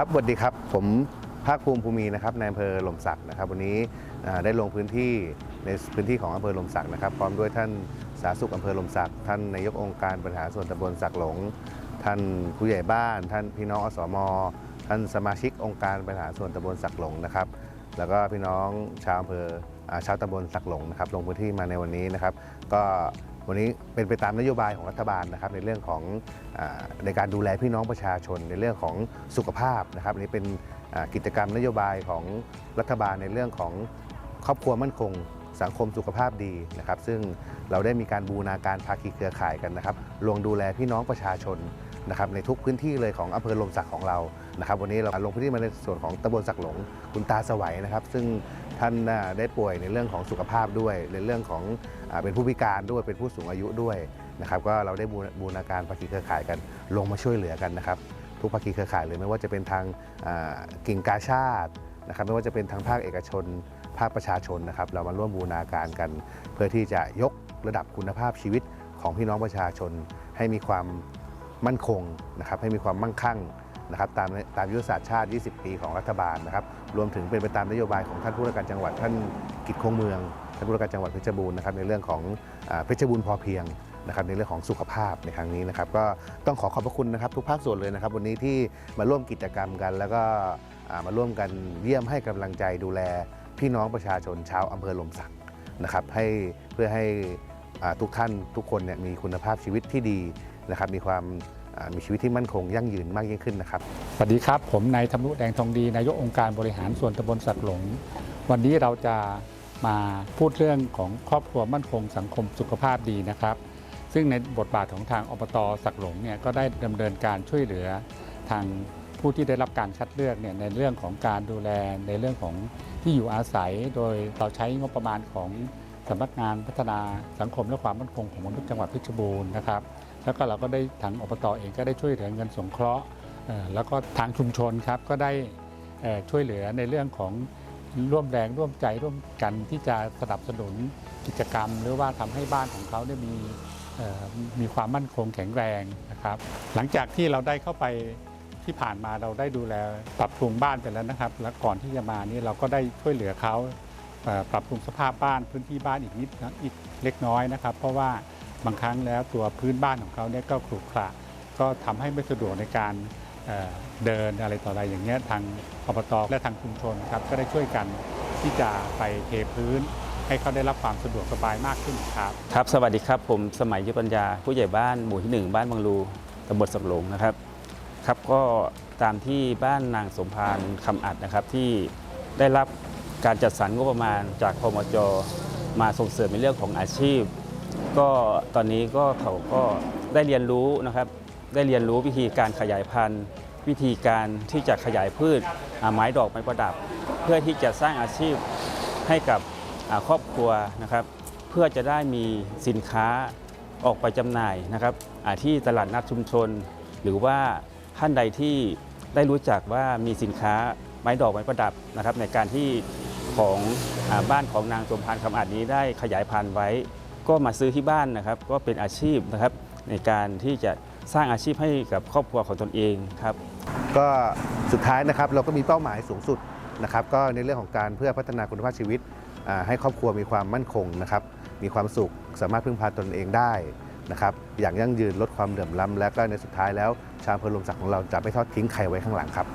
ครับสวัสดีครับ ผมภาคภูมิภูมินะครับในอำเภอหล่มสักนะครับ วันนี้ได้ลงพื้นที่ในพื้นที่ของอำเภอหล่มสักนะครับ พร้อมด้วยท่านสาธารณสุขอำเภอหล่มสักท่านนายกองค์การบริหารส่วนตำบลสักหลง ท่านผู้ใหญ่บ้าน ท่านพี่น้องอสมท่านสมาชิกองค์การบริหารส่วนตำบลสักหลงนะครับ แล้วก็พี่น้องชาวอำเภอชาวตำบลสักหลงนะครับลงพื้นที่มาในวันนี้นะครับ ก็ วันนี้เป็นไปตามนโยบายของรัฐบาลนะครับในเรื่องของอในการดูแลพี่น้องประชาชน ในเรื่องของสุขภาพนะครับอันนี้เป็นกิจกรรมนโยบายของรัฐบาลในเรื่องของครอบครัวมั่นคงสังคมสุขภาพดีนะครับ ซึ่งเราได้มีการบูรณาการภาคีเครือข่ายกันนะครับลงดูแลพี่น้องประชาชน นะครับในทุกพื้นที่เลยของอำเภอลมศักดิ์ของเรานะครับวันนี้เราลงพื้นที่มาในส่วนของตำบลสักหลงคุณตาสวัยนะครับ ซึ่งท่านได้ป่วยในเรื่องของสุขภาพด้วย ในเรื่องของอเป็นผู้พิการด้วยเป็นผู้สูงอายุด้วยนะครับก็เราได้บูรณาการภาคีเครือข่ายกันลงมาช่วยเหลือกันนะครับ ทุกภาคีเครือข่ายเลยไม่ว่าจะเป็นทางกิ่งกาชาตินะครับไม่ว่าจะเป็นทางภาคเอกชน ภาคประชาชนนะครับเรามาร่วมบูรณาการกัน เพื่อที่จะยกระดับคุณภาพชีวิตของพี่น้องประชาชนให้มีความ มั่นคงนะครับให้มีความมั่งคั่งนะครับตามตามยุทธศาสตร์ชาติ 20 ปีของรัฐบาลนะครับรวมถึงเป็นไปตามนโยบายของท่านผู้ว่าการจังหวัดท่านกิจคงเมืองท่านผู้ว่าการจังหวัดเพชรบูรณ์นะครับในเรื่องของเพชรบูรณ์พอเพียงนะครับในเรื่องของสุขภาพในครั้งนี้นะครับก็ต้องขอขอบพระคุณนะครับทุกภาคส่วนเลยนะครับ วันนี้ที่มาร่วมกิจกรรมกัน แล้วก็มาร่วมกันเยี่ยมให้กำลังใจดูแลพี่น้องประชาชนชาวอำเภอหลมสักนะครับให้เพื่อให้ทุกท่านทุกคนเนี่ยมีคุณภาพชีวิตที่ดี นะครับมีความมีชีวิตที่มั่นคงยั่งยืนมากยิ่งขึ้นนะครับ สวัสดีครับ ผมนายธรรมนุแดงทองดี นายกองค์การบริหารส่วนตำบลสักหลง วันนี้เราจะมาพูดเรื่องของครอบครัวมั่นคงสังคมสุขภาพดีนะครับ ซึ่งในบทบาทของทางอบตสักหลงเนี่ยก็ได้ดำเนินการช่วยเหลือทางผู้ที่ได้รับการคัดเลือกเนี่ยในเรื่องของการดูแลในเรื่องของที่อยู่อาศัย โดยเราใช้งบประมาณของสำนักงานพัฒนาสังคมและความมั่นคงของมนุษย์จังหวัดเพชรบูรณ์นะครับ แล้วก็เราก็ได้ทางอบตอเองก็ได้ช่วยเหลือเงินสงเคราะห์แล้วก็ทางชุมชนครับก็ได้ช่วยเหลือในเรื่องของร่วมแรงร่วมใจร่วมกันที่จะสนับสนุนกิจกรรม หรือว่าทำให้บ้านของเขาเนี่ยมีมีความมั่นคงแข็งแรงนะครับ หลังจากที่เราได้เข้าไปที่ผ่านมาเราได้ดูแลปรับปรุงบ้านไปแล้วนะครับ แล้วก่อนที่จะมานี่เราก็ได้ช่วยเหลือเขาปรับปรุงสภาพบ้านพื้นที่บ้านอีกนิดอีกเล็กน้อยนะครับ เพราะว่า บางครั้งแล้วตัวพื้นบ้านของเขาเนี่ยก็ขรุขระก็ทำให้ไม่สะดวกในการเเดินอะไรต่ออะไรอย่างเงี้ยทางอบตและทางชุมชนครับก็ได้ช่วยกันที่จะไปเทพื้น ให้เขาได้รับความสะดวกสบายมากขึ้นครับครับ สวัสดีครับ ผมสมัยยุทธปัญญา ผู้ใหญ่บ้านหมู่ที่ 1 บ้านบางรูตำบลสักหลงนะครับครับก็ตามที่บ้านนางสมพานคำอัดนะครับที่ได้รับการจัดสรรงบประมาณจากพมจมาส่งเสริมในเรื่องของอาชีพ ก็ตอนนี้ก็เขาก็ได้เรียนรู้นะครับ ได้เรียนรู้วิธีการขยายพันธุ์ วิธีการที่จะขยายพืชไม้ดอกไม้ประดับ เพื่อที่จะสร้างอาชีพให้กับครอบครัวนะครับ เพื่อจะได้มีสินค้าออกไปจำหน่ายนะครับที่ตลาดนัดชุมชน หรือว่าท่านใดที่ได้รู้จักว่ามีสินค้าไม้ดอกไม้ประดับนะครับ ในการที่ของอบ้านของนางสมพานคำอาจนี้ได้ขยายพันธุ์ไว้ ก็มาซื้อที่บ้านนะครับ ก็เป็นอาชีพนะครับในการที่จะสร้างอาชีพให้กับครอบครัวของตนเองครับ ก็สุดท้ายนะครับเราก็มีเป้าหมายสูงสุดนะครับ ก็ในเรื่องของการเพื่อพัฒนาคุณภาพชีวิตให้ครอบครัวมีความมั่นคงนะครับ มีความสุขสามารถพึ่งพาตนเองได้นะครับ อย่างยั่งยืนลดความเหลื่อมล้ำและก็ในสุดท้ายแล้วชาวเภอลมศักดิ์ของเราจะไม่ทอดทิ้งใครไว้ข้างหลังครับ